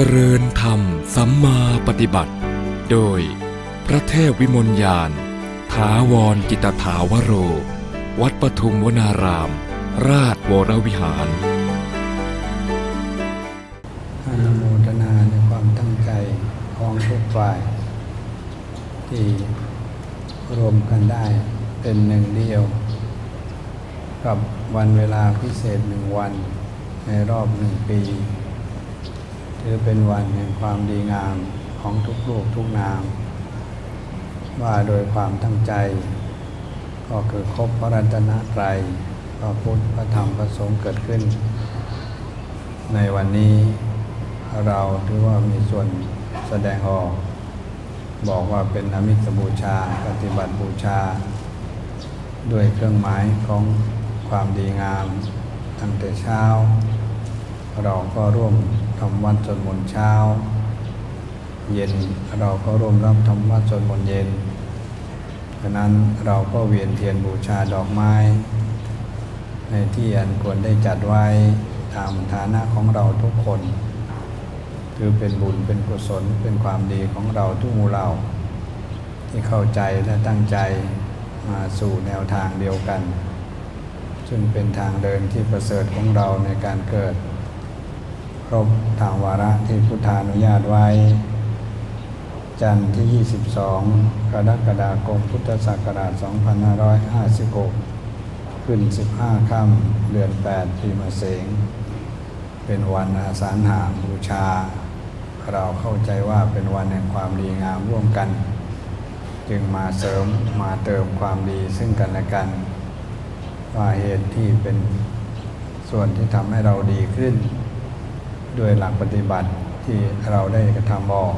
จริญธรรมสัมมาปฏิบัติ โดย พระเทพวิมลยานถาวรกิตถาวโร วัดปทุมวนาราม ราชวรวิหารอนุโมทนาในความตั้งใจของทุกฝ่าย ที่รวมกันได้เป็นหนึ่งเดียว กับวันเวลาพิเศษหนึ่งวันในรอบหนึ่งปี ถือเป็นวันแห่งความดีงามของทุกรูปทุกนาม ว่าโดยความตั้งใจ ก็คือครบพระรัตนตรัยพระพุทธพระธรรมพระสงฆ์เกิดขึ้น ในวันนี้เราถือว่ามีส่วนแสดงออก บอกว่าเป็นอมิสบูชาปฏิบัติบูชา ด้วยเครื่องหมายของความดีงามตั้งแต่เช้า เราก็ร่วม ทำวัดสวดมนต์เช้า เย็นเราก็ร่วมรับทำวัดสวดมนต์เย็นฉะนั้นเราก็เวียนเทียนบูชาดอกไม้ ในที่อันควรได้จัดไว้ตามฐานะของเราทุกคนคือเป็นบุญเป็นกุศลเป็นความดีของเราทุกหมู่เรา ที่เข้าใจและตั้งใจมาสู่แนวทางเดียวกัน ซึ่งเป็นทางเดินที่ประเสริฐของเราในการเกิด ครบทางวาระที่พุทธานุญาตไว้ จันทร์ที่ 22 กรกฎาคมพุทธศักราช 2556 ขึ้น 15 ค่ำเดือน 8 ปีมะเสง เป็นวันอาสาฬหาบูชา เราเข้าใจว่าเป็นวันแห่งความดีงามร่วมกัน จึงมาเสริมมาเติมความดีซึ่งกันและกัน ว่าเหตุที่เป็นส่วนที่ทำให้เราดีขึ้น ด้วยหลักปฏิบัติที่เราได้กระทำบอก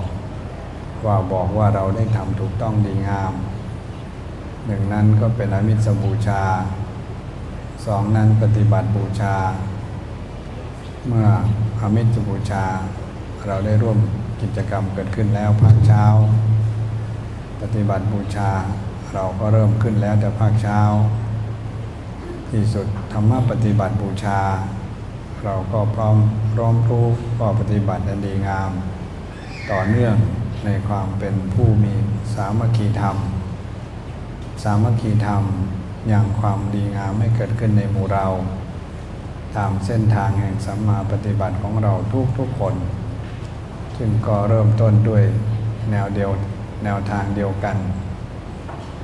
ว่าบอกว่าเราได้ทำถูกต้องดีงาม หนึ่งนั้นก็เป็นอมิสบูชา สองนั้นปฏิบัติบูชา เมื่ออมิสบูชา เราได้ร่วมกิจกรรมเกิดขึ้นแล้วภาคเช้า ปฏิบัติบูชาเราก็เริ่มขึ้นแล้วแต่ภาคเช้า ที่สุดธรรมะปฏิบัติบูชา เราก็พร้อม ร้อมรู้ก็ปฏิบัติอันดีงาม ต่อเนื่องในความเป็นผู้มีสามัคคีธรรม สามัคคีธรรมอยังความดีงามไม่เกิดขึ้นในหมู่เรา ตามเส้นทางแห่งสัมมาปฏิบัติของเราทุกทุกคนจึงก็เริ่มต้นด้วยแนวเดียวแนวทางเดียวกัน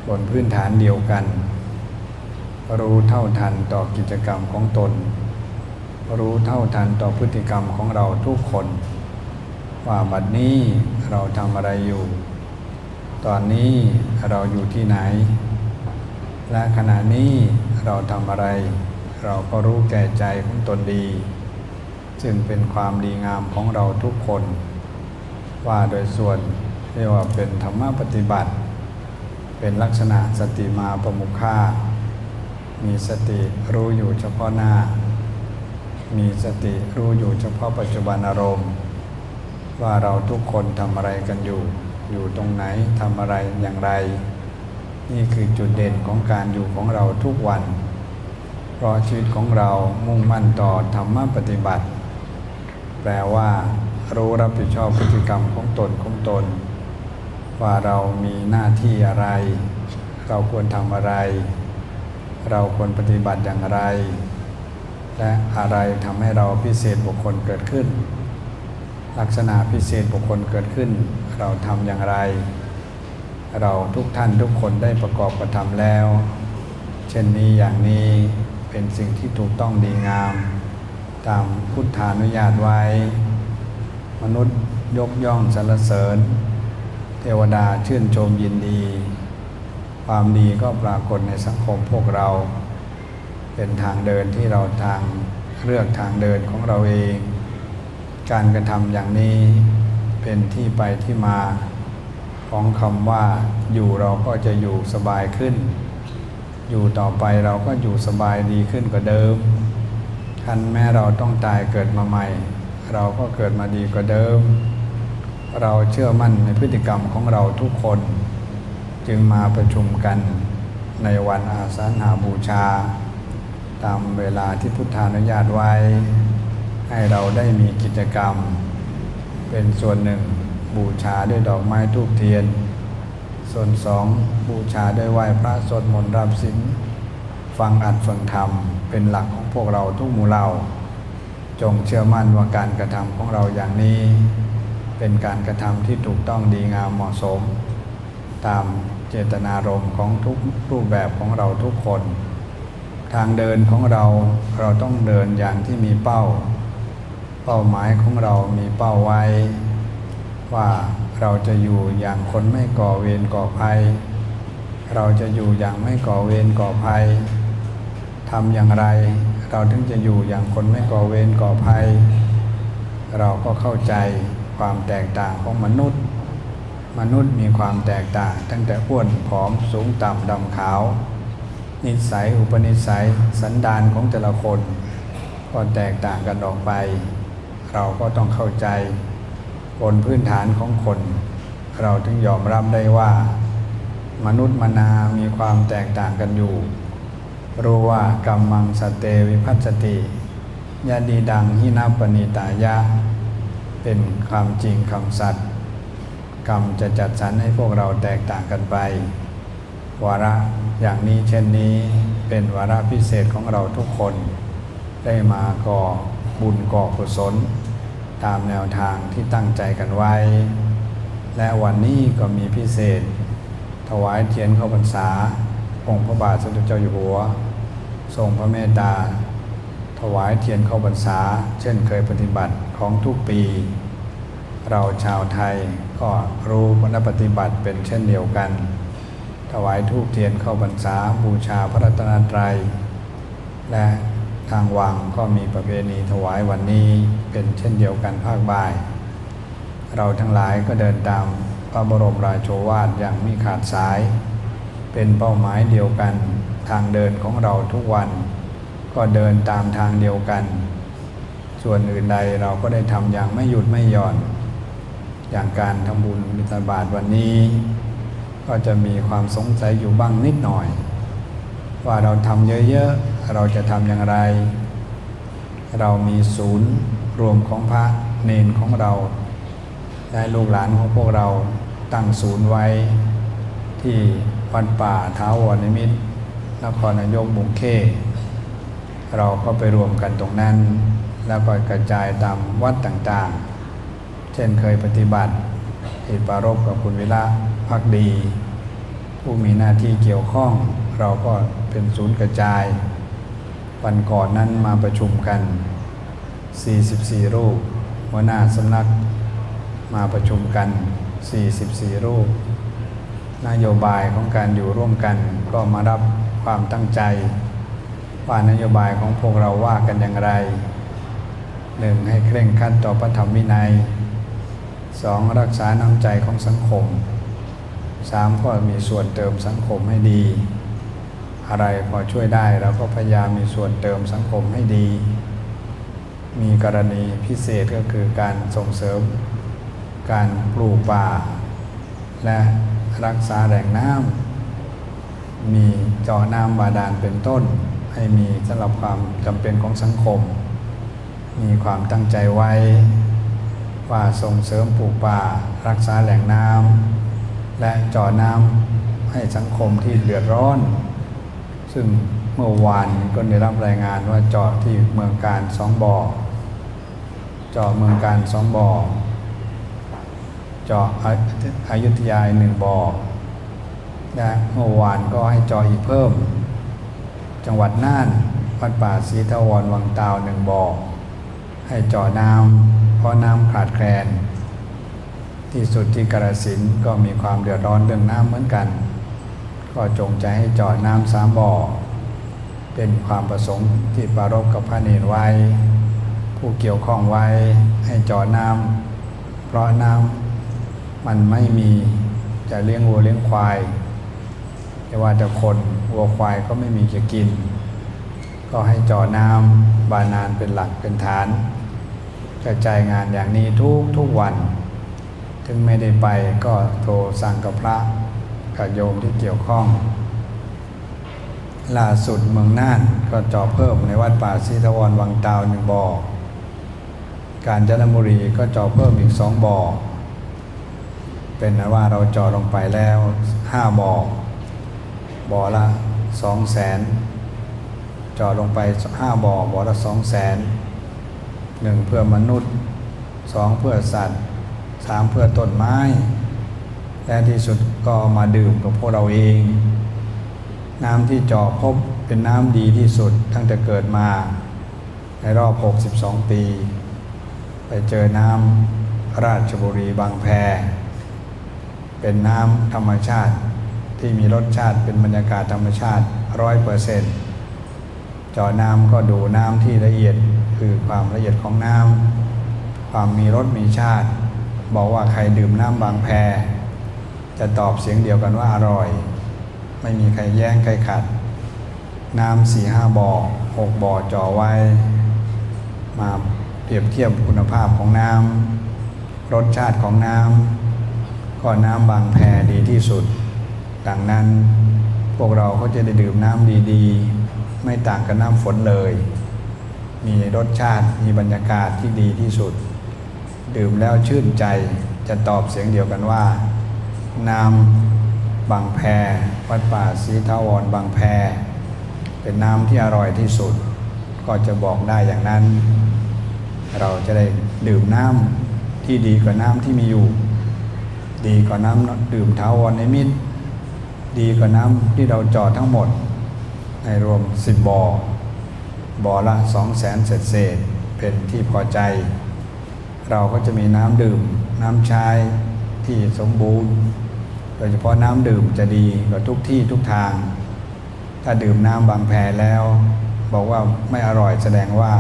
บนพื้นฐานเดียวกัน รู้เท่าทันต่อกิจกรรมของตน รู้เท่าทันต่อพฤติกรรมของเราทุกคน ว่าบัดนี้เราทำอะไรอยู่ ตอนนี้เราอยู่ที่ไหน และขณะนี้เราทำอะไร เราก็รู้แก่ใจของตนดี จึงเป็นความดีงามของเราทุกคน ว่าโดยส่วนเรียกว่าเป็นธรรมปฏิบัติ เป็นลักษณะสติมาประมุขามีสติรู้อยู่เฉพาะหน้า มีสติรู้อยู่เฉพาะปัจจุบันอารมณ์ ว่าเราทุกคนทำอะไรกันอยู่ อยู่ตรงไหนทำอะไรอย่างไร นี่คือจุดเด่นของการอยู่ของเราทุกวัน เพราะชีวิตของเรามุ่งมั่นต่อธรรมปฏิบัติ แปลว่า รู้รับผิดชอบพฤติกรรมของตนของตน ว่าเรามีหน้าที่อะไร เราควรทำอะไร เราควรปฏิบัติอย่างไร และอะไรทำให้เราพิเศษบุคคลเกิดขึ้น ลักษณะพิเศษบุคคลเกิดขึ้น เราทำอย่างไร เราทุกท่านทุกคนได้ประกอบกระทำแล้ว เช่นนี้อย่างนี้เป็นสิ่งที่ถูกต้องดีงาม ตามพุทธานุญาตไว้ มนุษย์ยกย่องสรรเสริญ เทวดาชื่นชมยินดี ความดีก็ปรากฏในสังคมพวกเรา เป็นทางเดินที่เราทางเลือกทางเดินของเราเอง การกระทำอย่างนี้เป็นที่ไปที่มาของคำว่าอยู่เราก็จะอยู่สบายขึ้น อยู่ต่อไปเราก็อยู่สบายดีขึ้นกว่าเดิมคันแม้เราต้องตายเกิดมาใหม่ เราก็เกิดมาดีกว่าเดิม เราเชื่อมั่นในพฤติกรรมของเราทุกคน จึงมาประชุมกันในวันอาสาฬหาบูชา ตามเวลาที่พุทธานุญาตไว้ ให้เราได้มีกิจกรรม เป็นส่วนหนึ่งบูชาด้วยดอกไม้ทูบเทียน ส่วนสองบูชาด้วยไหว้พระสวดมนต์รับศีลฟังอัดฟังธรรมเป็นหลักของพวกเราทุกหมู่เหล่าจงเชื่อมั่นว่าการกระทำของเราอย่างนี้ เป็นการกระทำที่ถูกต้องดีงามเหมาะสม ตามเจตนารมณ์ของทุกรูปแบบของเราทุกคน ทางเดินของเราเราต้องเดินอย่างที่มีเป้า เป้าหมายของเรามีเป้าไว้ ว่าเราจะอยู่อย่างคนไม่ก่อเวรก่อภัย เราจะอยู่อย่างไม่ก่อเวรก่อภัยทำอย่างไร เราถึงจะอยู่อย่างคนไม่ก่อเวรก่อภัย เราก็เข้าใจความแตกต่างของมนุษย์ มนุษย์มีความแตกต่าง ตั้งแต่อ้วนผอมสูงต่ำดำขาว นิสัยอุปนิสัยสันดานของแต่ละคนก็แตกต่างกันออกไป เราก็ต้องเข้าใจบนพื้นฐานของคน เราถึงยอมรับได้ว่า มนุษย์มนา มีความแตกต่างกันอยู่ รู้ว่ากรรมังสเตวิพัสติยาดีดังหินาปณิตายะ เป็นความจริงคำสัตย์กรรมจะจัดสรรให้พวกเราแตกต่างกันไป วาระ อย่างนี้เช่นนี้เป็นวาระพิเศษของเราทุกคน ได้มาก่อบุญก่อกุศล ตามแนวทางที่ตั้งใจกันไว้ และวันนี้ก็มีพิเศษ ถวายเทียนเข้าพรรษา องค์พระบาทสมเด็จเจ้าอยู่หัว ทรงพระเมตตา ถวายเทียนเข้าพรรษา เช่นเคยปฏิบัติของทุกปี เราชาวไทยก็รู้วันปฏิบัติเป็นเช่นเดียวกัน ถวายทูปเทียนเข้าพรรษาบูชาพระรัตนตรัย และทางวังก็มีประเพณีถวายวันนี้เป็นเช่นเดียวกันภาคบ่าย เราทั้งหลายก็เดินตามพระบรมราโชวาทอย่างไม่ขาดสาย เป็นเป้าหมายเดียวกันทางเดินของเราทุกวัน ก็เดินตามทางเดียวกัน ส่วนอื่นใดเราก็ได้ทำอย่างไม่หยุดไม่หย่อน อย่างการทำบุญบิณฑบาตวันนี้ ก็จะมีความสงสัยอยู่บ้างนิดหน่อย ว่าเราทำเยอะๆ เราจะทำอย่างไร เรามีศูนย์รวมของพระเนนของเราและลูกหลานของพวกเราตั้งศูนย์ไว้ ที่วัดป่าท้าวรนิมิตรนครนายกบุงเขเราก็ไปรวมกันตรงนั้น แล้วก็กระจายตามวัดต่างๆ เช่นเคยปฏิบัติเหตุปารบกับคุณวิระ พักดี ผู้มีหน้าที่เกี่ยวข้อง เราก็เป็นศูนย์กระจาย วันก่อนนั้นมาประชุมกัน 44 รูป หัวหน้าสำนัก มาประชุมกัน 44 รูป นโยบายของการอยู่ร่วมกันก็มารับความตั้งใจ ว่านโยบายของพวกเราว่ากันอย่างไรหนึ่งให้เคร่งครัดต่อพระธรรมวินัยสองรักษาน้ำใจของสังคม สามก็มีส่วนเติมสังคมให้ดี อะไรพอช่วยได้เราก็พยายามมีส่วนเติมสังคมให้ดี มีกรณีพิเศษก็คือการส่งเสริม การปลูกป่า และรักษาแหล่งน้ำมีเจาะน้ำบาดาลเป็นต้น ให้มีสำหรับความจำเป็นของสังคม มีความตั้งใจไว้ว่าส่งเสริมปลูกป่า รักษาแหล่งน้ำ และจาะน้ำให้สังคมที่เดือดร้อน ซึ่งเมื่อวานก็ได้รับรายงานว่าจาะที่เมืองการสองบ่อจาะเมืองการสองบ่อจาะอายุทยาหนึ่งบ่อและเมื่อวานก็ให้จาะอีกเพิ่ม จังหวัดน่านวัดป่าศรีทวรวังตาวหนึ่งบ่อให้จาะน้ำเพราะน้ำขาดแคลน ที่สุดที่กระสินก็มีความเดือดร้อนเรื่องน้ำเหมือนกัน ก็จงใจให้จาะน้ำสามบ่อ เป็นความประสงค์ที่ปรารบกับพระเนรไว้ ผู้เกี่ยวข้องไว้ให้จาะน้ำเพราะน้ำมันไม่มีจะเลี้ยงวัวเลี้ยงควายแต่ว่าแต่คนวัวควายก็ไม่มีจะกิน ก็ให้จาะน้ำบาดาลเป็นหลักเป็นฐานกระจายงานอย่างนี้ทุกทุกวัน ถึงไม่ได้ไปก็โทรสั่งกับพระกับโยมที่เกี่ยวข้อง ล่าสุดเมืองน่านก็เจาะเพิ่มในวัดป่าศรีทวรวังตาวหนึ่งบ่อ การจันทบุรีก็เจาะเพิ่มอีกสองบ่อ เป็นนะว่าเราเจาะลงไปแล้วห้าบ่อ บ่อละสองแสนเจาะลงไปห้าบ่อบ่อละสองแสนหนึ่งเพื่อมนุษย์สองเพื่อสัตว์ สามเพื่อต้นไม้ และที่สุดก็มาดื่มกับพวกเราเอง น้ำที่เจาะพบเป็นน้ำดีที่สุดตั้งแต่เกิดมา ในรอบ 62 ปี ไปเจอน้ำราชบุรีบางแพ เป็นน้ำธรรมชาติที่มีรสชาติเป็นบรรยากาศธรรมชาติร้อยเปอร์เซ็นต์เจาะน้ำก็ดูน้ำที่ละเอียดคือความละเอียดของน้ำความมีรสมีชาติ บอกว่าใครดื่มน้ำบางแพ จะตอบเสียงเดียวกันว่าอร่อย ไม่มีใครแย้งใครขัด น้ำสี่ห้าบ่อหกบ่อจ่อไว้ มาเปรียบเทียบคุณภาพของน้ำรสชาติของน้ำก็น้ำบางแพดีที่สุด ดังนั้นพวกเราก็จะได้ดื่มน้ำดีๆ ไม่ต่างกับน้ำฝนเลย มีรสชาติมีบรรยากาศที่ดีที่สุด ดื่มแล้วชื่นใจจะตอบเสียงเดียวกันว่า น้ำบางแพวัดป่าศรีทาวรบางแพ เป็นน้ำที่อร่อยที่สุด ก็จะบอกได้อย่างนั้น เราจะได้ดื่มน้ำที่ดีกว่าน้ำที่มีอยู่ ดีกว่าน้ำดื่มท้าวรในมิตร ดีกว่าน้ำที่เราจอดทั้งหมด ในรวมสิบบ่อบ่อละสองแสนเศษเศษเป็นที่พอใจ เราก็จะมีน้ำดื่ม น้ำใช้ที่สมบูรณ์ โดยเฉพาะน้ำดื่มจะดีกว่าทุกที่ทุกทาง ถ้าดื่มน้ำบางแพแล้ว บอกว่าไม่อร่อยแสดงว่า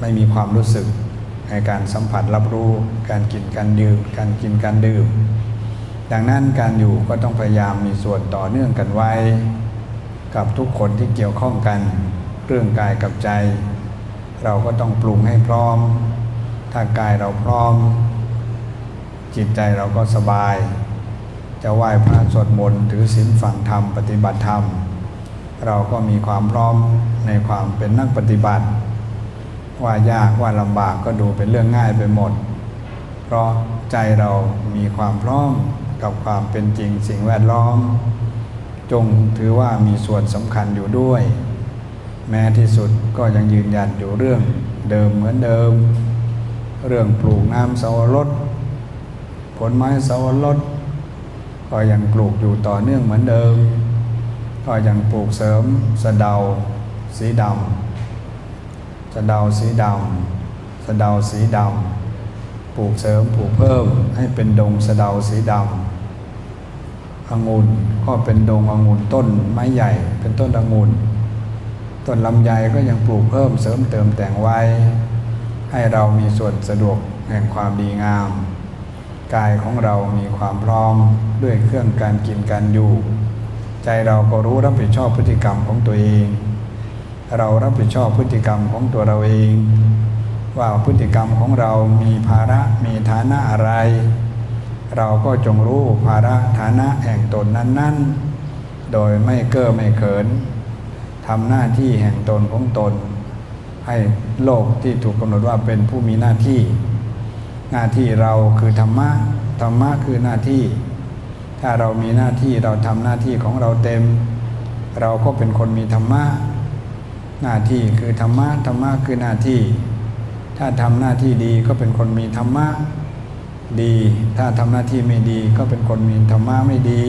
ไม่มีความรู้สึกในการสัมผัสรับรู้การกินการดื่ม การกินการดื่ม ดังนั้นการอยู่ก็ต้องพยายามมีส่วนต่อเนื่องกันไว้ กับทุกคนที่เกี่ยวข้องกันเรื่องกายกับใจ เราก็ต้องปรุงให้พร้อม ถ้ากายเราพร้อม จิตใจเราก็สบาย จะไหว้พระสวดมนต์ถือศีลฟังธรรมปฏิบัติธรรม เราก็มีความพร้อมในความเป็นนักปฏิบัติ ว่ายากว่าลำบากก็ดูเป็นเรื่องง่ายไปหมด เพราะใจเรามีความพร้อมกับความเป็นจริงสิ่งแวดล้อม จงถือว่ามีส่วนสำคัญอยู่ด้วย แม้ที่สุดก็ยังยืนยันอยู่เรื่องเดิมเหมือนเดิม เรื่องปลูกน้ำสวรสผลไม้สวรสก็ยังปลูกอยู่ต่อเนื่องเหมือนเดิม ก็ยังปลูกเสริมสะเดา สีดำสะเดาสีดำสะเดาสีดำปลูกเสริมปลูกเพิ่มให้เป็นดงสะเดาสีดำองุ่นก็เป็นดงองุ่นต้นไม้ใหญ่เป็นต้นองุ่นต้นลำไยก็ยังปลูกเพิ่มเสริมเติมแต่งไว้ ให้เรามีส่วนสะดวกแห่งความดีงาม กายของเรามีความพร้อมด้วยเครื่องการกินการอยู่ ใจเราก็รู้รับผิดชอบพฤติกรรมของตัวเอง เรารับผิดชอบพฤติกรรมของตัวเราเอง ว่าพฤติกรรมของเรามีภาระมีฐานะอะไร เราก็จงรู้ภาระฐานะแห่งตนนั้น ๆ โดยไม่เก้อไม่เขินทำหน้าที่แห่งตนของตน ให้ โลกที่ถูกกำหนดว่าเป็นผู้มีหน้าที่ หน้าที่เราคือธรรมะธรรมะคือหน้าที่ ถ้าเรามีหน้าที่เราทำหน้าที่ของเราเต็ม เราก็เป็นคนมีธรรมะหน้าที่คือธรรมะธรรมะคือหน้าที่ ถ้าทำหน้าที่ดีก็เป็นคนมีธรรมะดี ถ้าทำหน้าที่ไม่ดีก็เป็นคนมีธรรมะไม่ดี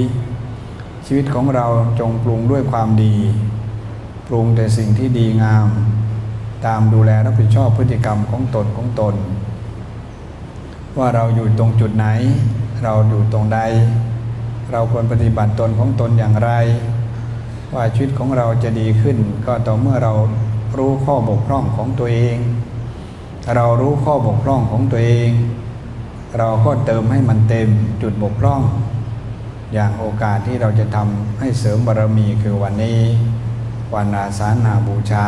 ชีวิตของเราจงปรุงด้วยความดี ปรุงแต่สิ่งที่ดีงาม ตามดูแลรับผิดชอบพฤติกรรมของตนของตน ว่าเราอยู่ตรงจุดไหน เราอยู่ตรงใด เราควรปฏิบัติตนของตนอย่างไร ว่าชีวิตของเราจะดีขึ้น ก็ต่อเมื่อเรารู้ข้อบกพร่องของตัวเอง เรารู้ข้อบกพร่องของตัวเอง เราก็เติมให้มันเต็มจุดบกพร่องอย่างโอกาสที่เราจะทำให้เสริมบารมีคือวันนี้ วันอาสานาบูชา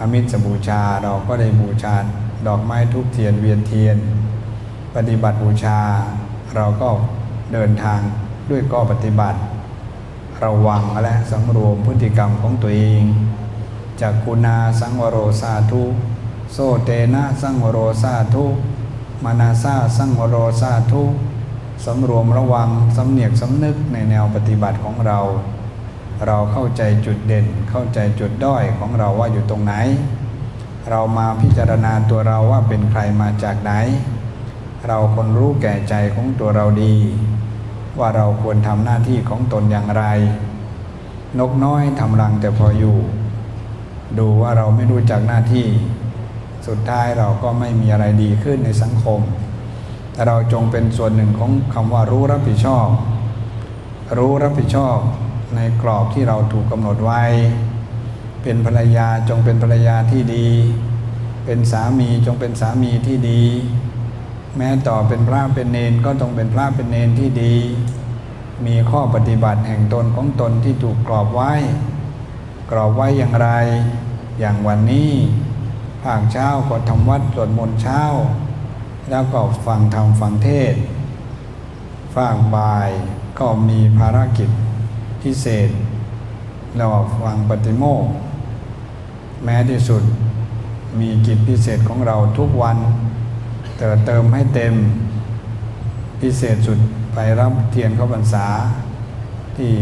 อมิสบูชาเราก็ได้บูชาดอกไม้ทุกเทียนเวียนเทียน ปฏิบัติบูชา เราก็เดินทางด้วยก็ปฏิบัติ ระวังและสังรวมพฤติกรรมของตัวเองจากคุณาสังวโรสาธุโซเตนะสังวโรสาธุมานาซาสังวโรสาธุสำรวมระวังสำเนียกสำนึกในแนวปฏิบัติของเรา เราเข้าใจจุดเด่น เข้าใจจุดด้อยของเราว่าอยู่ตรงไหน เรามาพิจารณาตัวเราว่าเป็นใครมาจากไหน เราคนรู้แก่ใจของตัวเราดี ว่าเราควรทำหน้าที่ของตนอย่างไร นกน้อยทำรังแต่พออยู่ ดูว่าเราไม่รู้จักหน้าที่ สุดท้ายเราก็ไม่มีอะไรดีขึ้นในสังคมแต่เราจงเป็นส่วนหนึ่งของคำว่ารู้รับผิดชอบ รู้รับผิดชอบ ในกรอบที่เราถูกกำหนดไว้ เป็นภรรยาจงเป็นภรรยาที่ดี เป็นสามีจงเป็นสามีที่ดี แม้ต่อเป็นพระเป็นเนนก็ต้องเป็นพระเป็นเนนที่ดี มีข้อปฏิบัติแห่งตนของตนที่ถูกกรอบไว้ กรอบไว้อย่างไร อย่างวันนี้ภาคเช้าก็ทำวัดสวดมนต์เช้า แล้วก็ฟังธรรมฟังเทศน์ฝากบ่ายก็มีภารกิจ พิเศษ เราฟังปฏิโมกข์แม้ที่สุดมีกิจพิเศษของเราทุกวันเติมเติมให้เต็มพิเศษสุดไปรับเทียนเข้าพรรษา ที่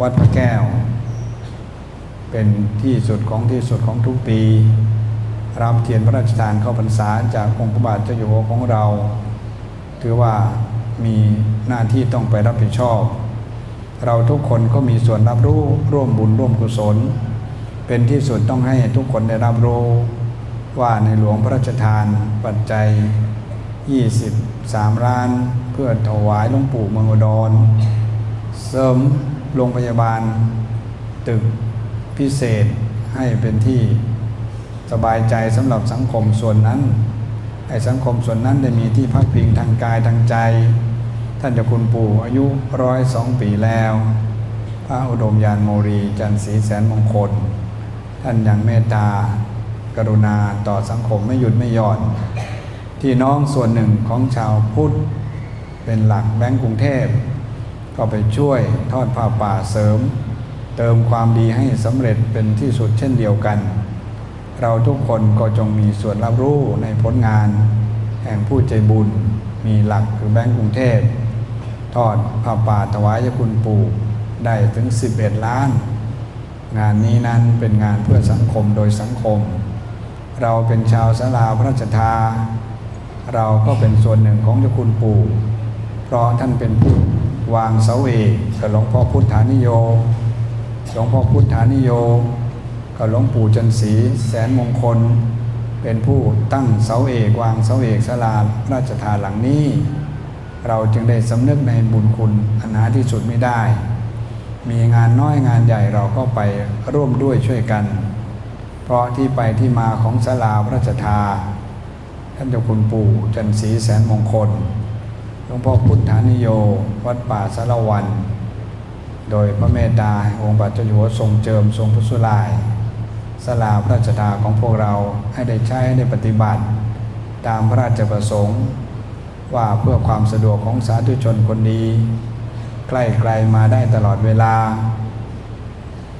วัดพระแก้ว เป็นที่สุดของที่สุดของทุกปี รับเทียนพระราชทานเข้าพรรษาจากองค์พระบาทเจ้าอยู่หัวของเรา ถือว่ามีหน้าที่ต้องไปรับผิดชอบ เราทุกคนก็มีส่วนรับรู้ร่วมบุญร่วมกุศล เป็นที่สุดต้องให้ทุกคนได้รับรู้ ว่าในหลวงพระราชทานปัจจัย 23 ล้าน เพื่อถวายหลวงปู่เมืองอุดร เสริมโรงพยาบาล ตึกพิเศษให้เป็นที่สบายใจสำหรับสังคมส่วนนั้นให้สังคมส่วนนั้นได้มีที่พักพิงทางกายทางใจ ท่านเจ้าคุณปู่อายุร้อยสองปีแล้ว พระอุดมยานโมรีจันทร์ศรีแสนมงคล ท่านยังเมตตา กรุณาต่อสังคมไม่หยุดไม่หย่อน ที่น้องส่วนหนึ่งของชาวพุทธ เป็นหลักแบงก์กรุงเทพ ก็ไปช่วยทอดผ้าป่าเสริม เติมความดีให้สำเร็จเป็นที่สุดเช่นเดียวกัน เราทุกคนก็จงมีส่วนรับรู้ในผลงาน แห่งผู้ใจบุญมีหลักคือแบงก์กรุงเทพ ทอดผ้าป่าถวายเจ้าคุณปู่ได้ถึง 11 ล้าน งานนี้นั้นเป็นงานเพื่อสังคมโดยสังคม เราเป็นชาวสลาพระราชทา เราก็เป็นส่วนหนึ่งของเจ้าคุณปู่ เพราะท่านเป็นผู้วางเสาเอกกับหลวงพ่อพุทธานิโยหลวงพ่อพุทธานิโยกับหลวงปู่จันสีแสนมงคล เป็นผู้ตั้งเสาเอกวางเสาเอกสลาราชทานหลังนี้ เราจึงได้สำนึกในบุญคุณอันหาที่สุดไม่ได้ มีงานน้อยงานใหญ่เราก็ไปร่วมด้วยช่วยกัน เพราะที่ไปที่มาของสลาพระราชทา ท่านเจ้าคุณปู่จันสีแสนมงคลหลวงพ่อพุทธานิโย วัดป่าสารวัน โดยพระเมตตาองค์บาทเจ้าอยู่หัวทรงเจิมทรงพุทธสุลายสลาพระราชทาของพวกเราให้ได้ใช้ให้ได้ปฏิบัติ ตามพระราชประสงค์ ว่าเพื่อความสะดวกของสาธุชนคนดีใกล้ไกลมาได้ตลอดเวลา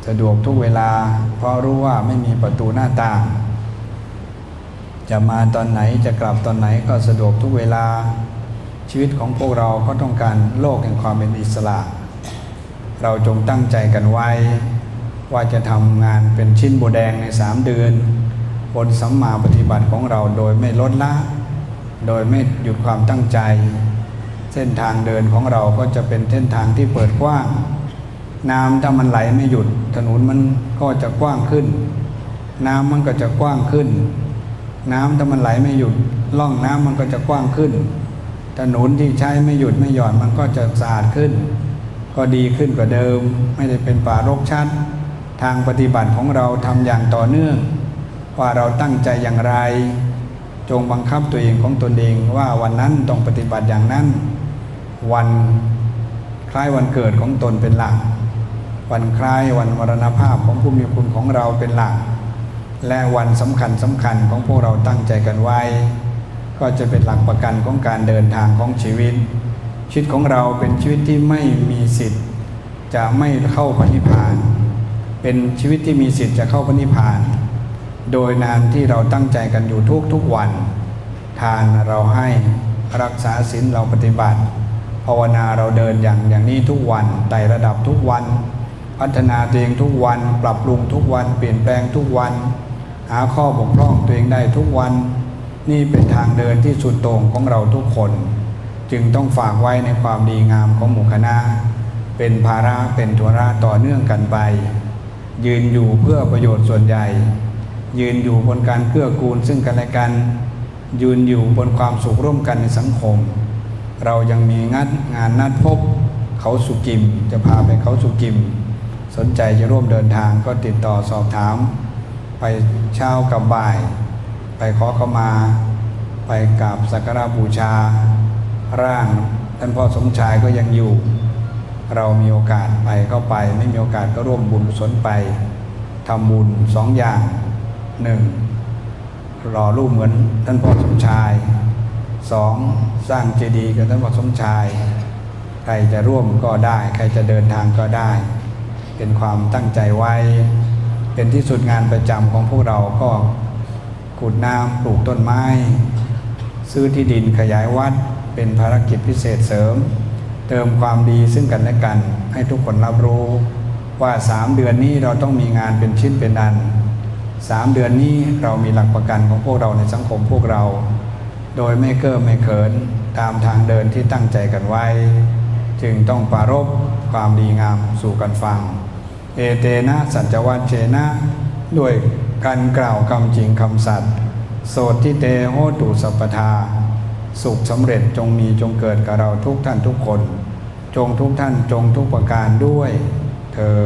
สะดวกทุกเวลา เพราะรู้ว่าไม่มีประตูหน้าต่าง จะมาตอนไหนจะกลับตอนไหนก็สะดวกทุกเวลา ชีวิตของพวกเราก็ต้องการโลกแห่งความเป็นอิสระ เราจงตั้งใจกันไว้ ว่าจะทำงานเป็นชิ้นโบแดงในสามเดือนบนสัมมาปฏิบัติของเราโดยไม่ลดละ โดยไม่หยุดความตั้งใจ เส้นทางเดินของเราก็จะเป็นเส้นทางที่เปิดกว้าง น้ำถ้ามันไหลไม่หยุด ถนนมันก็จะกว้างขึ้น น้ำมันก็จะกว้างขึ้น น้ำถ้ามันไหลไม่หยุดล่องน้ำมันก็จะกว้างขึ้น ถนนที่ใช้ไม่หยุดไม่หย่อนมันก็จะสะอาดขึ้น ก็ดีขึ้นกว่าเดิม ไม่ได้เป็นป่ารกชัด ทางปฏิบัติของเราทำอย่างต่อเนื่อง ว่าเราตั้งใจอย่างไร จงบังคับตัวเองของตนเองว่าวันนั้นต้องปฏิบัติอย่างนั้น วันคล้ายวันเกิดของตนเป็นหลัก วันคล้ายวันมรณภาพของผู้มีคุณของเราเป็นหลัก และวันสำคัญสำคัญของพวกเราตั้งใจกันไว้ ก็จะเป็นหลักประกันของการเดินทางของชีวิต ชีวิตของเราเป็นชีวิตที่ไม่มีสิทธิ์ จะไม่เข้าพระนิพพาน เป็นชีวิตที่มีสิทธิ์จะเข้าพระนิพพาน โดยนานที่เราตั้งใจกันอยู่ทุกทุกวัน ทานเราให้รักษาศีลเราปฏิบัติ ภาวนาเราเดินอย่างอย่างนี้ทุกวันไต่ระดับทุกวัน พัฒนาตัวเองทุกวัน ปรับปรุงทุกวัน เปลี่ยนแปลงทุกวัน หาข้อบกพร่องตัวเองได้ทุกวัน นี่เป็นทางเดินที่สุดโต่งของเราทุกคน จึงต้องฝากไว้ในความดีงามของหมู่คณะเป็นภาระเป็นธุระต่อเนื่องกันไป ยืนอยู่เพื่อประโยชน์ส่วนใหญ่ ยืนอยู่บนการเกื้อกูล ซึ่งกันและกันยืนอยู่บนความสุขร่วมกันในสังคม เรายังมีงานงานนัดพบเขาสุกิม จะพาไปเขาสุกิม สนใจจะร่วมเดินทางก็ติดต่อสอบถาม ไปเช้ากับบ่าย ไปขอเข้ามา ไปกราบสักการะบูชา ร่างท่านพ่อสมชายก็ยังอยู่ เรามีโอกาสไปเข้าไป ไม่มีโอกาสก็ร่วมบุญกุศลไปทำบุญสองอย่าง หนึ่งรอรูปเหมือนท่านพ่อสมชายสองสร้างเจดีย์กับท่านพ่อสมชาย ใครจะร่วมก็ได้ ใครจะเดินทางก็ได้ เป็นความตั้งใจไว้ เป็นที่สุดงานประจำของพวกเราก็ขุดน้ำปลูกต้นไม้ ซื้อที่ดินขยายวัด เป็นภารกิจพิเศษเสริม เติมความดีซึ่งกันและกัน ให้ทุกคนรับรู้ว่าสามเดือนนี้เราต้องมีงานเป็นชิ้นเป็นอัน สามเดือนนี้เรามีหลักประกันของพวกเราในสังคมพวกเรา โดยไม่เก้อไม่เขินตามทางเดินที่ตั้งใจกันไว้ จึงต้องปรารบความดีงามสู่กันฟัง เอเตนะสัจวัตเชนะ ด้วยการกล่าวคำจริงคำสัตย์โสดที่เตโหตุสัพทา สุขสำเร็จจงมีจงเกิดกับเราทุกท่านทุกคน จงทุกท่านจงทุกประการด้วยเธอ